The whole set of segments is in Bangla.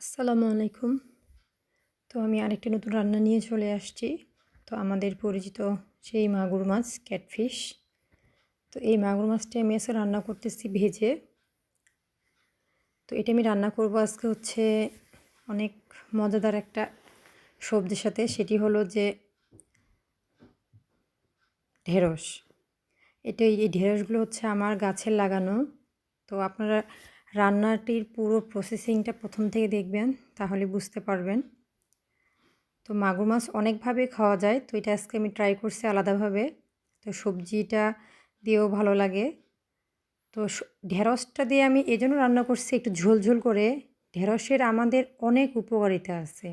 আসসালামু আলাইকুম। তো আমি আরেকটি নতুন রান্না নিয়ে চলে আসছি। তো আমাদের পরিচিত সেই মাগুর মাছ, ক্যাটফিশ। তো এই মাগুর মাছটি আমি আজকে রান্না করতেছি ভেজে। তো এটা আমি রান্না করব আজকে হচ্ছে অনেক মজাদার একটা সবজির সাথে, সেটি হলো যে ঢেঁড়স। এটা এই ঢেঁড়সগুলো হচ্ছে আমার গাছের লাগানো। তো আপনারা রান্নাটির পুরো প্রসেসিংটা প্রথম থেকে দেখবেন, তাহলে বুঝতে পারবেন। তো মাগুর মাছ অনেকভাবে খাওয়া যায়, তো এটা আজকে আমি ট্রাই করছি আলাদাভাবে। তো সবজিটা দিয়েও ভালো লাগে। তো ঢেঁড়সটা দিয়ে আমি এই জন্য রান্না করছি একটু ঝোল ঝোল করে। ঢেঁড়সের আমাদের অনেক উপকারিতা আছে।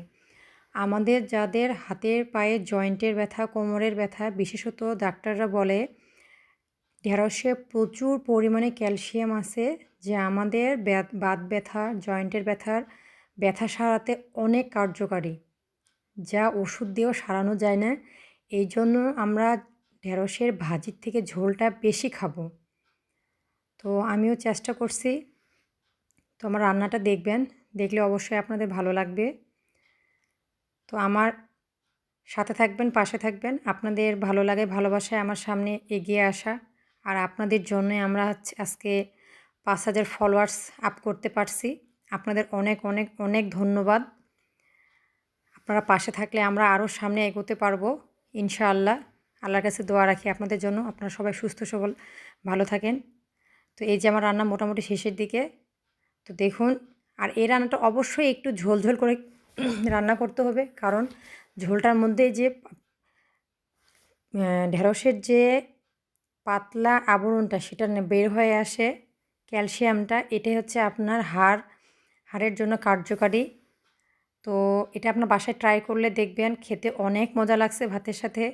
আমাদের যাদের হাতের পায়ে জয়েন্টের ব্যথা, কোমরের ব্যথা, বিশেষত ডাক্তাররা বলে, ঢেঁড়সে প্রচুর পরিমাণে ক্যালসিয়াম আছে যে আমাদের বাত ব্যথা, জয়েন্টের ব্যথার ব্যথা সারাতে অনেক কার্যকারী। যা ওষুধ দিয়েও সারানো যায় না। এই জন্য আমরা ঢেঁড়সের ভাজির থেকে ঝোলটা বেশি খাব। তো আমিও চেষ্টা করছি। তো আমার রান্নাটা দেখবেন। দেখলে অবশ্যই আপনাদের ভালো লাগবে। তো আমার সাথে থাকবেন, পাশে থাকবেন। আপনাদের ভালো লাগে, ভালোবাসায় আমার সামনে এগিয়ে আসা। আর আপনাদের জন্যে আমরা আজকে পাঁচ হাজার ফলোয়ার্স আপ করতে পারছি। আপনাদের অনেক অনেক অনেক ধন্যবাদ। আপনারা পাশে থাকলে আমরা আরও সামনে এগোতে পারব, ইনশাআল্লাহ। আল্লাহর কাছে দোয়া রাখি আপনাদের জন্য। আপনারা সবাই সুস্থ, সবল, ভালো থাকেন। তো এই যে আমার রান্না মোটামুটি শেষের দিকে, তো দেখুন, আর এই রান্নাটা অবশ্যই একটু ঝোল ঝোল করে রান্না করতে হবে। কারণ ঝোলটার মধ্যে যে ঢেঁড়সের যে পাতলা আবরণটা, সেটা বের হয়ে আসে। ক্যালসিয়ামটা, এটাই হচ্ছে আপনার হাড়, হাড়ের জন্য কার্যকারী। তো এটা আপনার বাসায় ট্রাই করলে দেখবেন খেতে অনেক মজা লাগছে ভাতের সাথে।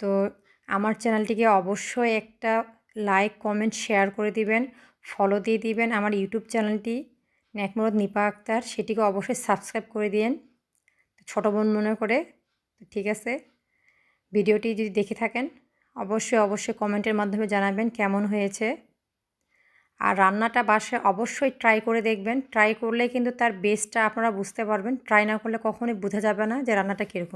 তো আমার চ্যানেলটিকে অবশ্যই একটা লাইক কমেন্ট শেয়ার করে দিবেন ফলো দিয়ে দিবেন আমার ইউটিউব চ্যানেলটি, ন্যাকমরদ নিপা আক্তার, সেটিকে অবশ্যই সাবস্ক্রাইব করে দিন ছোটো বোন মনে করে ঠিক আছে। ভিডিওটি যদি দেখে থাকেন, অবশ্যই অবশ্যই কমেন্টের মাধ্যমে জানাবেন কেমন হয়েছে। আর রান্নাটা বাসে অবশ্যই ট্রাই করে দেখবেন। ট্রাই করলে কিন্তু তার বেস্টটা আপনারা বুঝতে পারবেন। ট্রাই না করলে কখনোই বোঝা যাবে না যে রান্নাটা কীরকম।